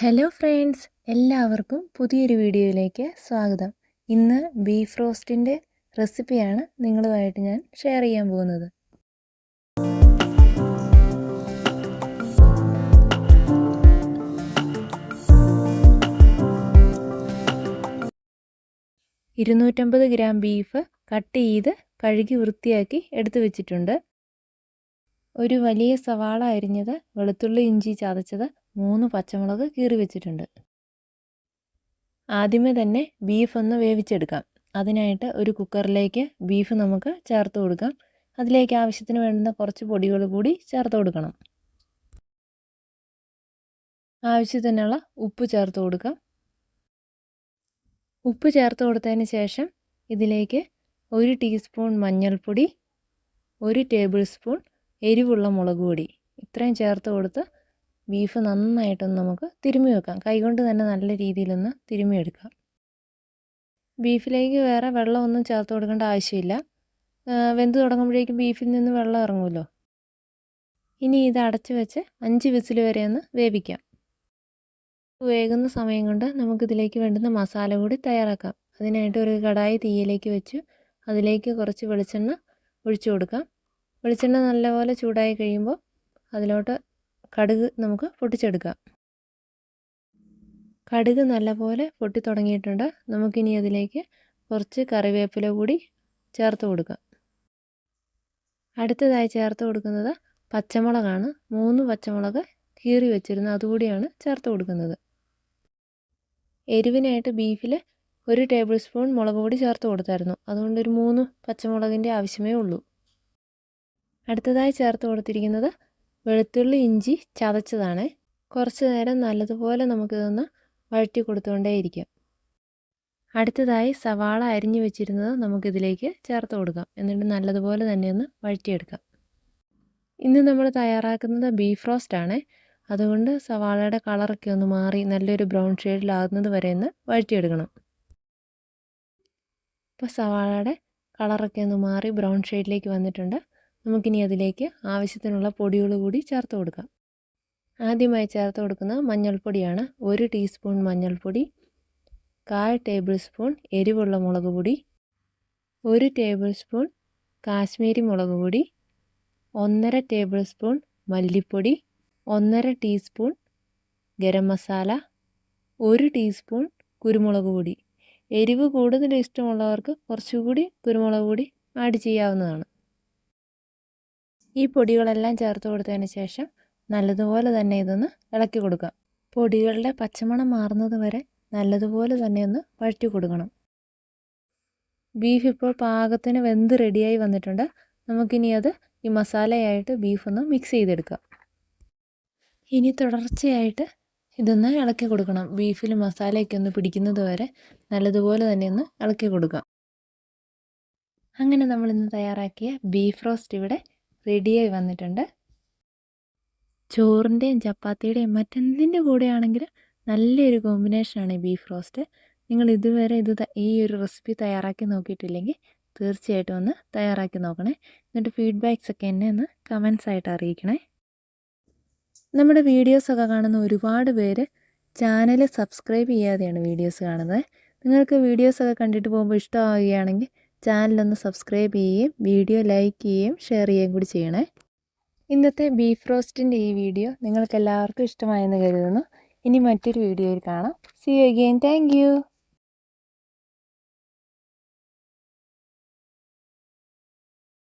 Hello friends എല്ലാവർക്കും പുതിയൊരു വീഡിയോയിലേക്ക് സ്വാഗതം. ഇന്ന് ബീഫ് റോസ്റ്റിന്റെ റെസിപ്പിയാണ് നിങ്ങളുമായിട്ട് ഞാൻ ഷെയർ ചെയ്യാൻ പോകുന്നത്. ഇരുന്നൂറ്റമ്പത് ഗ്രാം ബീഫ് കട്ട് ചെയ്ത് കഴുകി വൃത്തിയാക്കി എടുത്തു വെച്ചിട്ടുണ്ട്. ഒരു വലിയ സവാള അരിഞ്ഞത് വെളുത്തുള്ളി ഇഞ്ചി ചതച്ചത് മൂന്ന് പച്ചമുളക് കീറി വെച്ചിട്ടുണ്ട്. ആദ്യമേ തന്നെ ബീഫ് ഒന്ന് വേവിച്ചെടുക്കാം. അതിനായിട്ട് ഒരു കുക്കറിലേക്ക് ബീഫ് നമുക്ക് ചേർത്ത് കൊടുക്കാം. അതിലേക്ക് ആവശ്യത്തിന് വേണ്ടുന്ന കുറച്ച് പൊടികൾ കൂടി ചേർത്ത് കൊടുക്കണം. ആവശ്യത്തിനുള്ള ഉപ്പ് ചേർത്ത് കൊടുക്കാം. ഉപ്പ് ചേർത്ത് കൊടുത്തതിന് ശേഷം ഇതിലേക്ക് ഒരു ടീസ്പൂൺ മഞ്ഞൾപ്പൊടി ഒരു ടേബിൾ സ്പൂൺ എരിവുള്ള മുളക് പൊടി. ഇത്രയും ചേർത്ത് കൊടുത്ത് ബീഫ് നന്നായിട്ടൊന്ന് നമുക്ക് തിരുമ്മി വെക്കാം. കൈകൊണ്ട് തന്നെ നല്ല രീതിയിലൊന്ന് തിരുമ്മിയെടുക്കാം ബീഫിലേക്ക് വേറെ വെള്ളമൊന്നും ചേർത്ത് കൊടുക്കേണ്ട ആവശ്യമില്ല. വെന്ത് തുടങ്ങുമ്പോഴേക്കും ബീഫിൽ നിന്ന് വെള്ളം ഇറങ്ങുമല്ലോ. ഇനി ഇത് അടച്ചു വെച്ച് അഞ്ച് വിസിൽ വരെ ഒന്ന് വേവിക്കാം. വേകുന്ന സമയം കൊണ്ട് നമുക്കിതിലേക്ക് വേണ്ടുന്ന മസാല കൂടി തയ്യാറാക്കാം. അതിനായിട്ട് ഒരു കടായി തീയിലേക്ക് വെച്ച് അതിലേക്ക് കുറച്ച് വെളിച്ചെണ്ണ ഒഴിച്ചു കൊടുക്കാം. വെളിച്ചെണ്ണ നല്ലപോലെ ചൂടായി കഴിയുമ്പോൾ അതിലോട്ട് കടുക് നമുക്ക് പൊട്ടിച്ചെടുക്കാം. കടുക് നല്ലപോലെ പൊട്ടി തുടങ്ങിയിട്ടുണ്ട്. നമുക്കിനി അതിലേക്ക് കുറച്ച് കറിവേപ്പില കൂടി ചേർത്ത് കൊടുക്കാം. അടുത്തതായി ചേർത്ത് കൊടുക്കുന്നത് പച്ചമുളകാണ്. മൂന്ന് പച്ചമുളക് കീറി വെച്ചിരുന്നു. അതുകൂടിയാണ് ചേർത്ത് കൊടുക്കുന്നത്. എരിവിനായിട്ട് ബീഫിൽ ഒരു ടേബിൾ സ്പൂൺ മുളക് പൊടി ചേർത്ത് കൊടുത്തായിരുന്നു. അതുകൊണ്ട് ഒരു മൂന്ന് പച്ചമുളകിന്റെ ആവശ്യമേ ഉള്ളൂ. അടുത്തതായി ചേർത്ത് കൊടുത്തിരിക്കുന്നത് വെളുത്തുള്ളി ഇഞ്ചി ചതച്ചതാണ്. കുറച്ച് നേരം നല്ലതുപോലെ നമുക്കിതൊന്ന് വഴറ്റി കൊടുത്തുകൊണ്ടേയിരിക്കാം. അടുത്തതായി സവാള അരിഞ്ഞു വെച്ചിരുന്നത് നമുക്കിതിലേക്ക് ചേർത്ത് കൊടുക്കാം. എന്നിട്ട് നല്ലതുപോലെ തന്നെ ഒന്ന് വഴറ്റിയെടുക്കാം. ഇന്ന് നമ്മൾ തയ്യാറാക്കുന്നത് ബീഫ് റോസ്റ്റ് ആണ്. അതുകൊണ്ട് സവാളയുടെ കളറൊക്കെ ഒന്ന് മാറി നല്ലൊരു ബ്രൗൺ ഷെയ്ഡിലാകുന്നത് വരെ ഒന്ന് വഴറ്റിയെടുക്കണം. ഇപ്പോൾ സവാളയുടെ കളറൊക്കെ ഒന്ന് മാറി ബ്രൗൺ ഷെയ്ഡിലേക്ക് വന്നിട്ടുണ്ട്. നമുക്കിനി അതിലേക്ക് ആവശ്യത്തിനുള്ള പൊടികൾ കൂടി ചേർത്ത് കൊടുക്കാം. ആദ്യമായി ചേർത്ത് കൊടുക്കുന്ന മഞ്ഞൾപ്പൊടിയാണ് ഒരു ടീസ്പൂൺ മഞ്ഞൾപ്പൊടി കാൽ ടേബിൾ സ്പൂൺ എരിവുള്ള മുളക് പൊടി ഒരു ടേബിൾ സ്പൂൺ കാശ്മീരി മുളക് പൊടി ഒന്നര ടേബിൾ സ്പൂൺ മല്ലിപ്പൊടി ഒന്നര ടീസ്പൂൺ ഗരം മസാല ഒരു ടീസ്പൂൺ കുരുമുളക് പൊടി. എരിവ് കൂടുതൽ ഇഷ്ടമുള്ളവർക്ക് കുറച്ചുകൂടി കുരുമുളക് പൊടി ആഡ് ചെയ്യാവുന്നതാണ്. ഈ പൊടികളെല്ലാം ചേർത്ത് കൊടുത്തതിന് ശേഷം നല്ലതുപോലെ തന്നെ ഇതൊന്ന് ഇളക്കി കൊടുക്കാം പൊടികളുടെ പച്ചമണം മാറുന്നത് വരെ നല്ലതുപോലെ തന്നെ ഒന്ന് വഴറ്റി കൊടുക്കണം. ബീഫ് ഇപ്പോൾ പാകത്തിന് വെന്ത് റെഡിയായി വന്നിട്ടുണ്ട്. നമുക്കിനി അത് ഈ മസാലയായിട്ട് ബീഫ് ഒന്ന് മിക്സ് ചെയ്തെടുക്കാം. ഇനി തുടർച്ചയായിട്ട് ഇതൊന്ന് ഇളക്കി കൊടുക്കണം. ബീഫിൽ മസാലയൊക്കെ ഒന്ന് പിടിക്കുന്നത് വരെ നല്ലതുപോലെ തന്നെ ഒന്ന് ഇളക്കി കൊടുക്കാം. അങ്ങനെ നമ്മളിന്ന് തയ്യാറാക്കിയ ബീഫ് റോസ്റ്റ് ഇവിടെ റെഡിയായി വന്നിട്ടുണ്ട്. ചോറിന്റെയും ചപ്പാത്തിയുടെയും മറ്റെന്തിന്റെ കൂടെയാണെങ്കിൽ നല്ലൊരു കോമ്പിനേഷനാണ് ഈ ബീഫ് റോസ്റ്റ് നിങ്ങൾ ഇതുവരെ ഇത് ഈ ഒരു റെസിപ്പി തയ്യാറാക്കി നോക്കിയിട്ടില്ലെങ്കിൽ തീർച്ചയായിട്ടും ഒന്ന് തയ്യാറാക്കി നോക്കണേ. എന്നിട്ട് ഫീഡ്ബാക്ക്സ് ഒക്കെ എന്നെ ഒന്ന് കമൻസ് ആയിട്ട് അറിയിക്കണേ. നമ്മുടെ വീഡിയോസൊക്കെ കാണുന്ന ഒരുപാട് പേര് ചാനൽ സബ്സ്ക്രൈബ് ചെയ്യാതെയാണ് വീഡിയോസ് കാണുന്നത്. നിങ്ങൾക്ക് വീഡിയോസൊക്കെ കണ്ടിട്ട് പോകുമ്പോൾ ഇഷ്ടമാവുകയാണെങ്കിൽ ചാനലൊന്ന് സബ്സ്ക്രൈബ് ചെയ്യുകയും വീഡിയോ ലൈക്ക് ചെയ്യുകയും ഷെയർ ചെയ്യുകയും കൂടി ചെയ്യണേ. ഇന്നത്തെ ബീഫ് റോസ്റ്റിന്റെ ഈ വീഡിയോ നിങ്ങൾക്കെല്ലാവർക്കും ഇഷ്ടമായെന്ന് കരുതുന്നു. ഇനി മറ്റൊരു വീഡിയോയിൽ കാണാം. C again thank